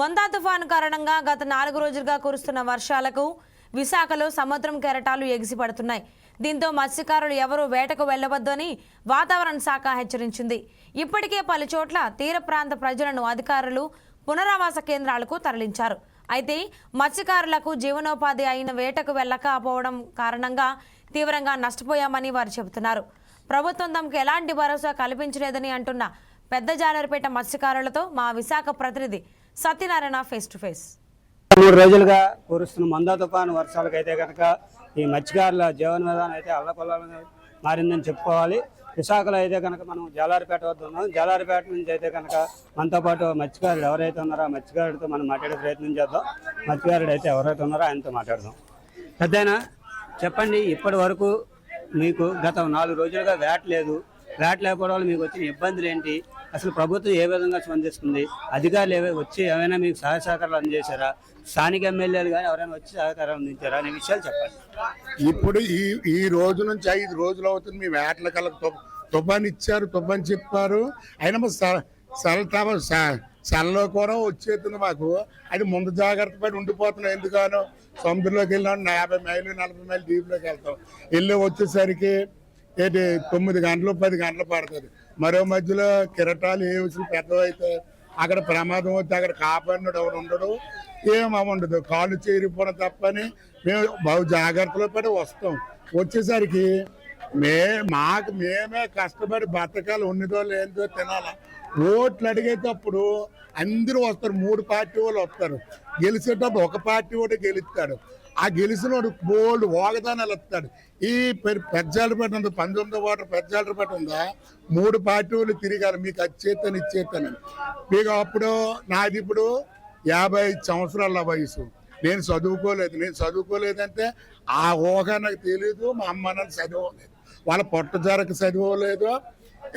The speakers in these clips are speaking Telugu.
మందా తుఫాను కారణంగా గత నాలుగు రోజులుగా కురుస్తున్న వర్షాలకు విశాఖలో సముద్రం కెరటాలు ఎగిసిపడుతున్నాయి. దీంతో మత్స్యకారులు ఎవరూ వేటకు వెళ్ళవద్దని వాతావరణ శాఖ హెచ్చరించింది. ఇప్పటికే పలు చోట్ల తీర ప్రాంత ప్రజలను అధికారులు పునరావాస కేంద్రాలకు తరలించారు. అయితే మత్స్యకారులకు జీవనోపాధి అయిన వేటకు వెళ్ళకపోవడం కారణంగా తీవ్రంగా నష్టపోయామని వారు చెబుతున్నారు. ప్రభుత్వం తమకు ఎలాంటి భరోసా కల్పించలేదని అంటున్న పెద్ద జాలరిపేట మత్స్యకారులతో మా విశాఖ ప్రతినిధి సత్యనారాయణ ఫేస్ టు ఫేస్ మూడు రోజులుగా కురుస్తున్న మందా తుఫాను వర్షాలకైతే కనుక ఈ మత్స్యకారుల జీవన విధానం అయితే అల్లకొల్లంగా మారిందని చెప్పుకోవాలి. విశాఖలో అయితే కనుక మనం జాలారిపేట వద్ద ఉన్నాం. జాలారిపేట నుంచి అయితే కనుక మనతో పాటు మత్స్యకారుడు ఎవరైతే ఉన్నారో ఆ మత్స్యకారుడితో మనం మాట్లాడే ప్రయత్నం చేద్దాం. మత్స్యకారుడు అయితే ఎవరైతే ఉన్నారో ఆయనతో మాట్లాడదాం. పెద్దయినా చెప్పండి ఇప్పటి వరకు మీకు గత నాలుగు రోజులుగా వేట లేదు. వేట లేకపోవడం వల్ల మీకు వచ్చిన ఇబ్బందులు ఏంటి? అసలు ప్రభుత్వం ఏ విధంగా స్పందిస్తుంది? అధికారులు ఏవై వచ్చి ఏమైనా మీకు సహాయ సహకారాలు అందజేశారా స్థానిక ఎమ్మెల్యేలు కానీ ఎవరైనా వచ్చి సహకారం అందించారా? అనే విషయాలు చెప్పండి. ఇప్పుడు ఈ ఈ రోజు నుంచి ఐదు రోజులు అవుతుంది. మీ వేటల కల తుఫాన్ ఇచ్చారు తుఫాన్ చెప్పారు. అయినా మా సెల సెలలో కూడా వచ్చేస్తుంది మాకు. అది ముందు జాగ్రత్త పడి ఉండిపోతున్నాం ఎందుకనో సముద్రంలోకి వెళ్ళినాం. యాభై మైలు నలభై మైలు దీపులోకి వెళ్తాం. వెళ్ళి వచ్చేసరికి ఏంటి తొమ్మిది గంటలు పది గంటలు పడుతుంది. మరో మధ్యలో కిరటాలు ఏ వచ్చి పెద్దవైతే అక్కడ ప్రమాదం వస్తే అక్కడ కాపాడినడు ఎవరు ఉండడు ఏం ఉండదు. కాళ్ళు చేరిపోవడం తప్పని మేము బహు జాగ్రత్తలో పడి వస్తాం. వచ్చేసరికి మే మాకు మేమే కష్టపడి బతకాలి ఉన్నదో లేదో తినాలా? ఓట్లు అడిగేటప్పుడు అందరూ వస్తారు మూడు పార్టీ వాళ్ళు వస్తారు. గెలిచేటప్పుడు ఒక పార్టీ వాడు గెలుస్తాడు. ఆ గెలిచినోడు బోల్డ్ వాగదానాలు వస్తాడు ఈ పెద్దాలపేట ఉంది? పంతొమ్మిదో వాటర్ పెద్దాలపేట ఉందా? మూడు పార్టీ వాళ్ళు తిరిగారు. మీకు అది చేస్తాను మీకు అప్పుడు నాది ఇప్పుడు యాభై ఐదు సంవత్సరాల వయసు. నేను చదువుకోలేదు. నేను చదువుకోలేదంటే ఆ ఊహ నాకు తెలియదు మా అమ్మ నన్ను చదవలేదు వాళ్ళ పొట్ట జరకు చదవలేదు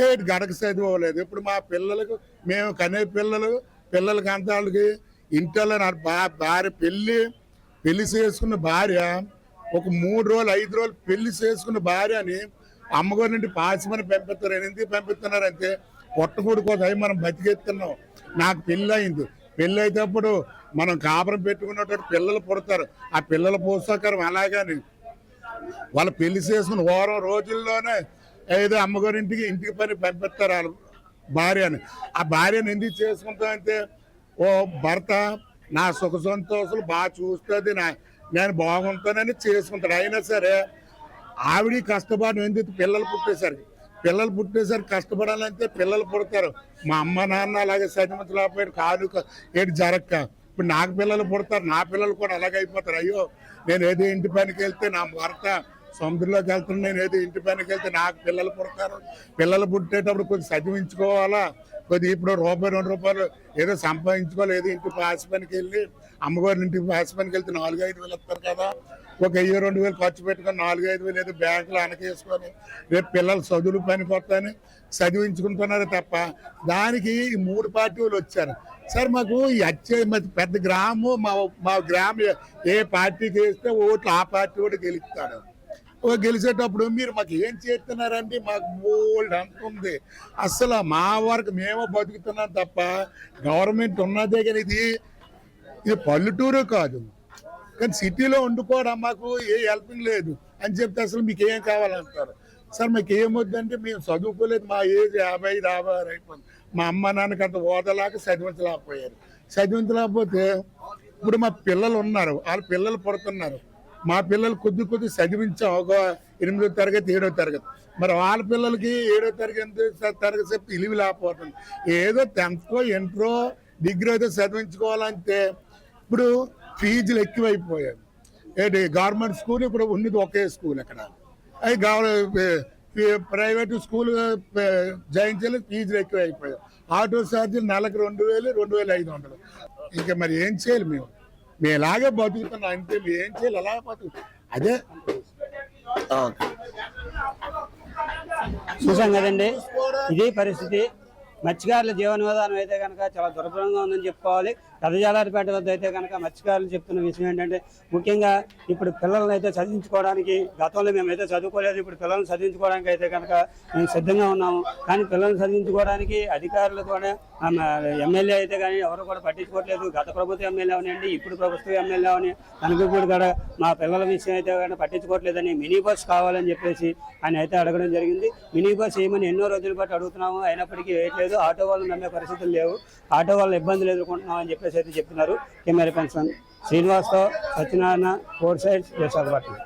ఏటి గడక చదవలేదు ఇప్పుడు మా పిల్లలకు మేము కనే పిల్లలు పిల్లలకి అంత వాళ్ళకి ఇంట్లో నా భార్య పెళ్ళి పెళ్ళి చేసుకున్న భార్య ఒక మూడు రోజులు ఐదు రోజులు పెళ్ళి చేసుకున్న భార్యని అమ్మగారి నుండి పాసిమని అని ఎందుకు పంపిస్తున్నారంటే పొట్టకూడు కోసం అవి మనం బతికెత్తున్నాం నాకు పెళ్ళి అయింది. పెళ్ళి అయితేప్పుడు మనం కాపురం పెట్టుకున్నటువంటి పిల్లలు పుడతారు. ఆ పిల్లల పోషకారం అలాగని వాళ్ళు పెళ్ళి చేసుకుని వారం రోజుల్లోనే ఏదో అమ్మగారింటికి ఇంటికి పని పంపిస్తారు వాళ్ళు భార్యని. ఆ భార్యను ఎందుకు చేసుకుంటామంటే ఓ భర్త నా సుఖ సంతోషాలు బాగా చూస్తుంది నా. నేను బాగుంటానని చేసుకుంటాడు. అయినా సరే ఆవిడ కష్టపడి ఎందుకు పిల్లలు పుట్టేసరికి? పిల్లలు పుట్టేసరికి కష్టపడాలంటే పిల్లలు పుడతారు. మా అమ్మ నాన్న అలాగే సరిమతులేకపోయాడు కాదు ఏంటి జరగక జరక్క? ఇప్పుడు నాకు పిల్లలు పుడతారు. నా పిల్లలు కూడా అలాగే అయిపోతారు. అయ్యో నేను ఏదో ఇంటి పనికి వెళ్తే నా భర్త సముద్రంలోకి వెళ్తున్నా నేను ఏదో ఇంటి పనికి వెళ్తే నాకు పిల్లలు పుడతారు. పిల్లలు పుట్టేటప్పుడు కొంచెం చదివించుకోవాలా కొద్ది ఇప్పుడు రూపాయి రెండు రూపాయలు ఏదో సంపాదించుకోలేదు ఏదో ఇంటి పాసి పనికి వెళ్ళి అమ్మగారి ఇంటికి పాసి పనికి వెళ్తే నాలుగు ఐదు వేలు ఇస్తారు కదా. ఒక వెయ్యి రెండు వేలు ఖర్చు పెట్టుకొని నాలుగు ఐదు వేలు ఏదో బ్యాంకులో అనకేసుకొని రేపు పిల్లలు చదువులు పని వస్తాయని చదివించుకుంటున్నారు తప్ప దానికి ఈ మూడు పార్టీలు వచ్చారు. సార్ మాకు వచ్చే పెద్ద గ్రామం మా మా గ్రామం ఏ పార్టీకి వేస్తే ఓట్లు ఆ పార్టీ కూడా గెలుస్తాడు గెలిచేటప్పుడు మీరు మాకు ఏం చేస్తున్నారంటే మాకు బోల్డ్ అంత అసలు మా వరకు మేము బతుకుతున్నాం తప్ప గవర్నమెంట్ ఉన్నదే కానీ ఇది ఇది పల్లెటూరు కాదు. కానీ సిటీలో వండుకోవడం మాకు ఏ హెల్పింగ్ లేదు. అని చెప్తే అసలు మీకు ఏం కావాలంటారు? సార్ మీకు ఏమొద్దంటే మేము చదువుకోలేదు. మా ఏజ్ యాభై ఐదు యాభై ఆరు అయిపోయింది. మా అమ్మ నాన్నకి అంత ఓదలాగా చదివించలేకపోయారు. చదివించలేకపోతే ఇప్పుడు మా పిల్లలు ఉన్నారు. వాళ్ళ పిల్లలు పడుతున్నారు. మా పిల్లలు కొద్ది కొద్ది చదివించాం. ఒక ఎనిమిదో తరగతి ఏడో తరగతి. మరి వాళ్ళ పిల్లలకి ఏడో తరగతి తరగతి చెప్తే ఇలివి లేకపోతుంది ఏదో టెన్త్కో ఎంట్రో డిగ్రీ అయితే చదివించుకోవాలంటే ఇప్పుడు ఫీజులు ఎక్కువైపోయాయి. ఏంటి గవర్నమెంట్ స్కూల్ ఇప్పుడు ఉన్నది ఒకే స్కూల్ అక్కడ. అది ప్రైవేట్ స్కూల్ జాయిన్ ఫీజులు ఎక్కువ అయిపోయాయి ఆటో ఛార్జీలు నెలకు రెండు వేలు రెండు వేలు ఐదు వందలు. ఇంకా మరి ఏం చేయాలి మేము? మేము ఎలాగే బతుకుతున్నాం అంతే ఏం చేయాలి అలాగే బతుకు. అదే. చూసాం కదండి ఇదే పరిస్థితి. మత్స్యకారుల జీవన విధానం అయితే కనుక చాలా దుర్భరంగా ఉందని చెప్పుకోవాలి. పెదజాలారిపేట వద్ద అయితే కనుక మత్స్యకారులు చెప్తున్న విషయం ఏంటంటే ముఖ్యంగా ఇప్పుడు పిల్లల్ని అయితే చదివించుకోవడానికి గతంలో మేమైతే చదువుకోలేదు ఇప్పుడు పిల్లల్ని చదివించుకోవడానికి అయితే కనుక మేము సిద్ధంగా ఉన్నాము. కానీ పిల్లల్ని చదివించుకోవడానికి అధికారులు కూడా ఎమ్మెల్యే అయితే కానీ ఎవరు కూడా పట్టించుకోవట్లేదు. గత ప్రభుత్వ ఎమ్మెల్యే అవనండి ఇప్పుడు ప్రభుత్వ ఎమ్మెల్యే అవని తనకు కూడా మా పిల్లల విషయం అయితే కానీ పట్టించుకోవట్లేదని మినీ బస్ కావాలని చెప్పేసి ఆయన అయితే అడగడం జరిగింది. మినీ బస్ ఏమని ఎన్నో రోజుల పాటు అడుగుతున్నాము అయినప్పటికీ వేయట్లేదు. ఆటో వాళ్ళు నమ్మే పరిస్థితులు లేవు. ఆటో వాళ్ళ ఇబ్బందులు ఎదుర్కొంటున్నాం అని చెప్పేసి అయితే చెప్పినారు. Camera person Srinivasarao Satyanarayana four sides Visakhapatnam